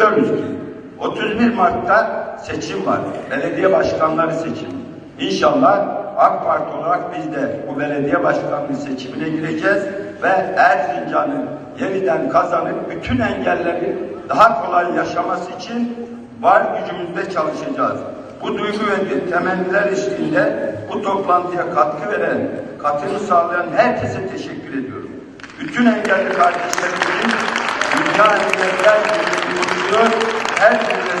Biliyoruz ki 31 Mart'ta seçim var. Belediye başkanları seçimi. İnşallah AK Parti olarak biz de bu belediye başkanlığı seçimine gireceğiz ve Erzincan'ı yeniden kazanıp bütün engelleri daha kolay yaşaması için var gücümüzle çalışacağız. Bu duygu ve temenniler eşliğinde bu toplantıya katkı veren, katılım sağlayan herkese teşekkür ediyorum. Bütün engelli kardeşlerimizin dünya engeller.